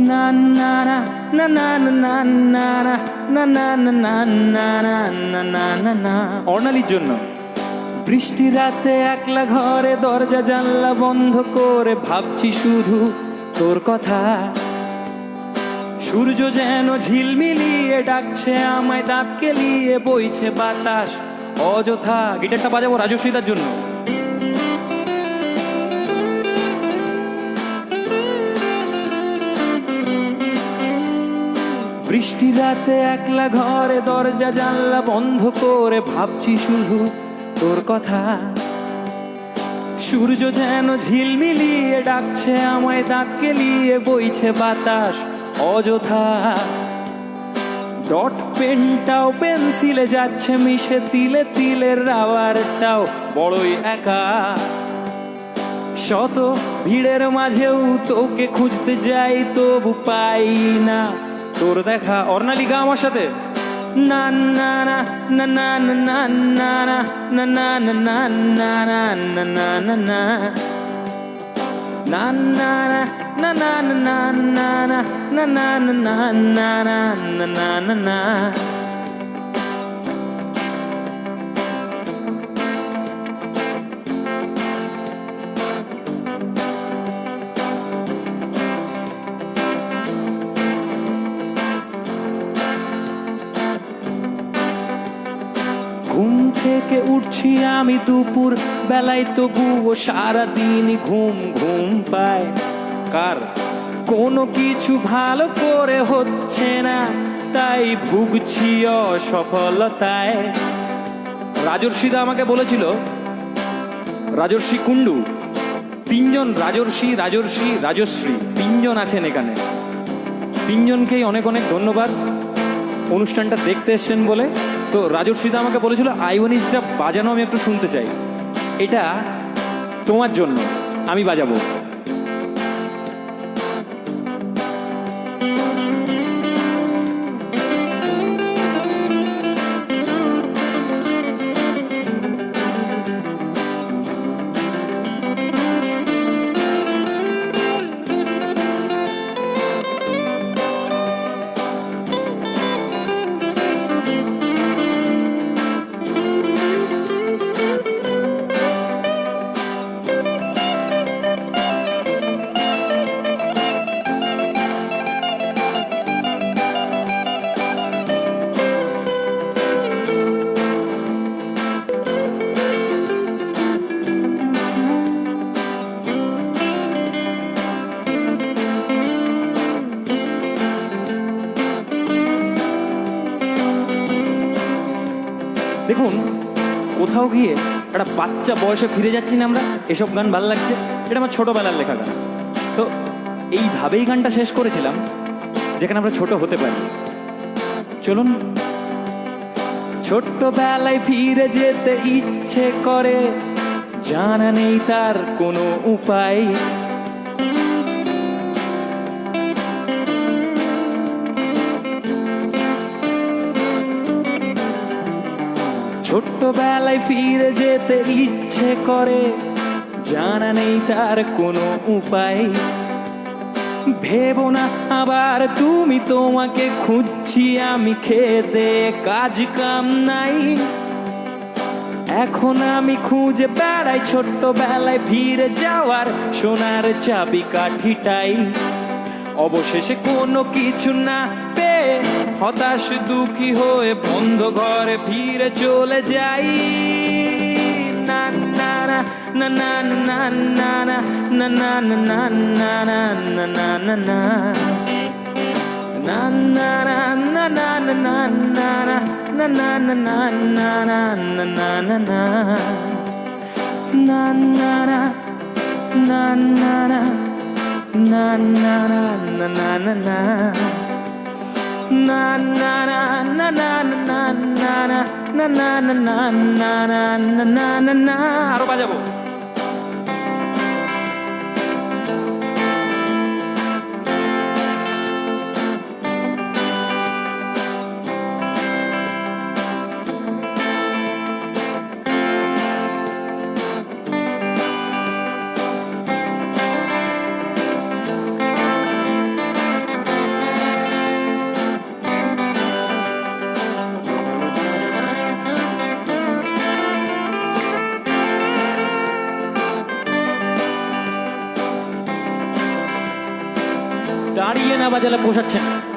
না না না না না না না না না না না না না না না না অর্ণালির জন্য বৃষ্টি রাতে একলা ঘরে দরজা জানলা বন্ধ করে ভাবছি শুধু তোর কথা সূর্য যেন ঝিলমিলিয়ে ডাকছে আমায় দাঁত কেলিয়ে বইছে বাতাস অযথা গিটারটা বাজাবো রাজস্বীদার জন্য বৃষ্টি রাতে একলা ঘরে, দরজা জানলা বন্ধ করে ভাবছি শুধু তোর কথা। সূর্য যেন ঝিলমিলিয়ে ডাকছে আমায় দাঁত কেলিয়ে বইছে বাতাস অযথা। ডট পেনটাও পেন্সিলে যাচ্ছে, মিশে তিলে তিলের রাবারটাও বড়ই একা। শত ভিড়ের মাঝেও তোকে খুঁজতে যাই, তবু পাই না। তোর দেখা অর্ণালিকা আমার সাথে না না না না না না না না না না না না না না না না না না na na na na na na na na na na na na na na আমি দুপুর বেলায় তবুও সারাদিন ঘুম ঘুম পায়। কার? কোনো কিছু ভালো করে হচ্ছে না, তাই ভুগছি অসফলতায়। রাজর্ষিদা আমাকে বলেছিল, রাজর্ষি কুণ্ডু, তিনজন রাজর্ষি রাজর্ষি, রাজশ্রী, তিনজন আছেন এখানে। তিনজনকেই অনেক অনেক ধন্যবাদ। অনুষ্ঠানটা দেখতে এসছেন বলে তো রাজর্ষিদা আমাকে বলেছিল আইওনিসটা বাজানো আমি একটু শুনতে চাই। এটা তোমার জন্য, আমি বাজাবো। দেখুন, কোথাও গিয়ে একটা বাচ্চা বয়সে ফিরে যাচ্ছি না আমরা, এসব গান ভালো লাগছে। এটা আমার ছোটবেলার লেখা গান। তো এইভাবেই গানটা শেষ করেছিলাম, যেখানে আমরা ছোট হতে পারি। চলুন, ছোট্টবেলায় ফিরে যেতে ইচ্ছে করে, জানা নেই তার কোনো উপায়। ছোট্টবেলায় ফিরে যেতে ইচ্ছে করে, জানা নেই তার কোনো উপায়। ভেবো না আবার তুমি তোমাকে খুঁজছি, আমি খেতে কাজ কাম নাই। এখন আমি খুঁজে বেড়াই ছোট্টবেলায় ফিরে যাওয়ার সোনার চাবি কাঠিটাই। অবশেষে কোনো কিছু না পেয়ে হতাশ দুঃখী হয়ে বন্ধ ঘরে ফিরে চলে যাই না না না না না না না না না না না না না না না না না na na na na na na na na na na na na na na na na na na na na na na na na na নামাজ আলাম বসাচ্ছেন।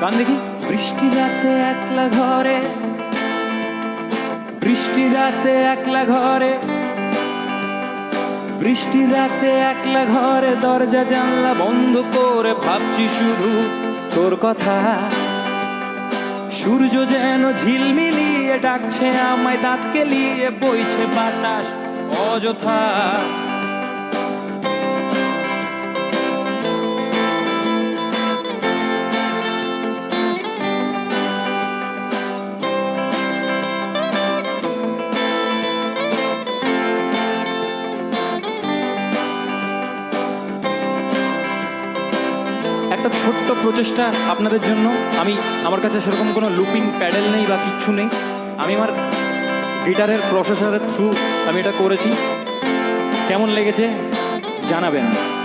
গান দেখি? বৃষ্টি রাতে একলা ঘরে। বৃষ্টি রাতে একলা ঘরে। বৃষ্টি রাতে একলা ঘরে, দরজা জানলা বন্ধ করে ভাবছি শুধু তোর কথা। সূর্য যেন ঝিলমিলিয়ে ডাকছে, আমায় দাঁত কেলিয়ে বইছে বাতাস, অযথা একটা ছোট্ট প্রচেষ্টা আপনাদের জন্য। আমি, আমার কাছে সেরকম কোনো লুপিং প্যাডেল নেই বা কিচ্ছু নেই। আমি আমার গিটারের প্রসেসরের থ্রু আমি এটা করেছি। কেমন লেগেছে জানাবেন।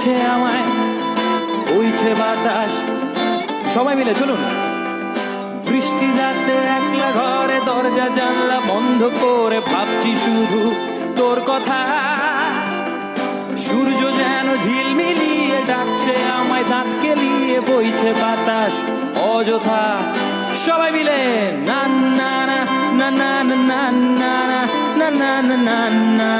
ডাকছে আমায় বইছে বাতাস সবাই মিলে চলুন বৃষ্টি রাতে একলা ঘরে দরজা জানলা বন্ধ করে ভাবছি শুধু তোর কথা সূর্য যেন ঝিলমিলিয়ে ডাকছে আমায় দাঁত কেলিয়ে বইছে বাতাস অযথা সবাই মিলে না না না না না না না না না না না না